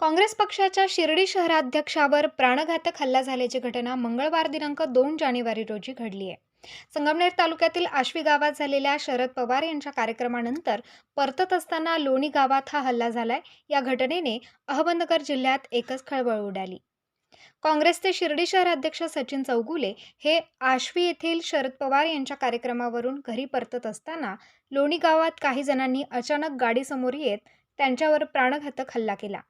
काँग्रेस पक्षाच्या शिर्डी शहराध्यक्षावर प्राणघातक हल्ला झाल्याची घटना मंगळवार दिनांक दोन जानेवारी रोजी घडली आहे. संगमनेर तालुक्यातील आश्वी गावात झालेल्या शरद पवार यांच्या कार्यक्रमानंतर परतत असताना लोणी गावात हा हल्ला झालाय. या घटनेने अहमदनगर जिल्ह्यात एकच खळबळ उडाली. काँग्रेसचे शिर्डी शहराध्यक्ष सचिन चौगुले हे आश्वी येथील शरद पवार यांच्या कार्यक्रमावरून घरी परतत असताना लोणी गावात काही जणांनी अचानक गाडीसमोर येत त्यांच्यावर प्राणघातक हल्ला केला.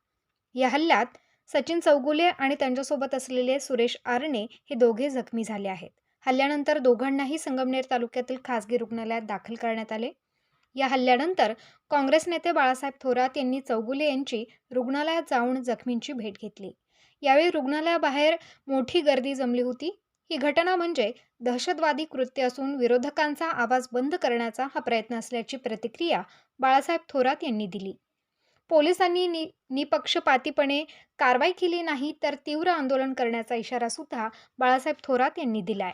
या हल्ल्यात सचिन चौगुले आणि त्यांच्यासोबत असलेले सुरेश आरणे हे दोघे जखमी झाले आहेत. हल्ल्यानंतर दोघांनाही संगमनेर तालुक्यातील खासगी रुग्णालयात दाखल करण्यात आले. या हल्ल्यानंतर काँग्रेस नेते बाळासाहेब थोरात यांनी चौगुले यांची रुग्णालयात जाऊन जखमींची भेट घेतली. यावेळी रुग्णालयाबाहेर मोठी गर्दी जमली होती. ही घटना म्हणजे दहशतवादी कृत्य असून विरोधकांचा आवाज बंद करण्याचा हा प्रयत्न असल्याची प्रतिक्रिया बाळासाहेब थोरात यांनी दिली. पोलिसांनी नि निपक्षपातीपणे कारवाई केली नाही तर तीव्र आंदोलन करण्याचा इशारा सुद्धा बाळासाहेब थोरात यांनी दिलाय.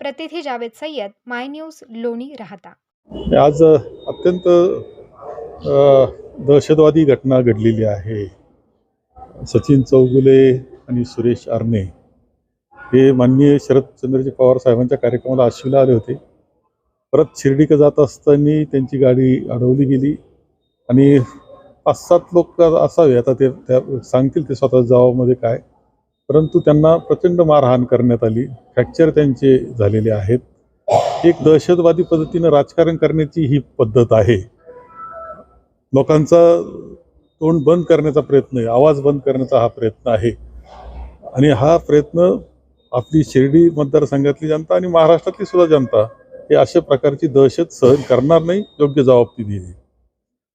प्रतिथी जावेद सय्यद माय न्यूज लोणी राहता. आज अत्यंत दहशतवादी घटना घडलेली आहे. सचिन चौगुले आणि सुरेश आरणे हे माननीय शरदचंद्रजी पवार साहेबांच्या कार्यक्रमाला आश्वीला आले होते. परत शिर्डीकडे जात असताना त्यांची गाडी अडवली गेली आणि पाच सात लोक असावे. आता ते त्या सांगतील ते स्वतः जबाबामध्ये काय. परंतु त्यांना प्रचंड मारहाण करण्यात आली. फ्रॅक्चर त्यांचे झालेले आहेत. एक दहशतवादी पद्धतीनं राजकारण करण्याची ही पद्धत आहे. लोकांचा तोंड बंद करण्याचा प्रयत्न आहे. आवाज बंद करण्याचा हा प्रयत्न आहे. आणि हा प्रयत्न आपली शिर्डी मतदारसंघातली जनता आणि महाराष्ट्रातली सुद्धा जनता हे अशा प्रकारची दहशत सहन करणार नाही योग्य जबाबदारी दिली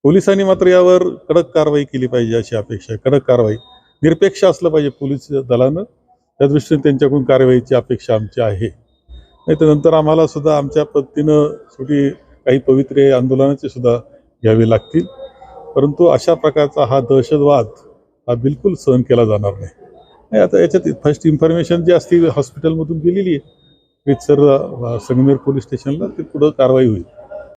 पोलिसांनी मात्र यावर कडक कारवाई केली पाहिजे अशी अपेक्षा आहे. कडक कारवाई. निरपेक्ष असलं पाहिजे पोलीस दलानं. त्या दृष्टीने त्यांच्याकडून कारवाईची अपेक्षा आमची आहे. नाही तर नंतर आम्हाला सुद्धा आमच्या पद्धतीनं छोटी काही पवित्रे आंदोलनाचे सुद्धा घ्यावे लागतील. परंतु अशा प्रकारचा हा दहशतवाद हा बिलकुल सहन केला जाणार नाही. नाही आता याच्यात फर्स्ट इन्फॉर्मेशन जी असती हॉस्पिटलमधून गेलेली आहे. रितसर संगमेर पोलीस स्टेशनला ते पुढं कारवाई होईल.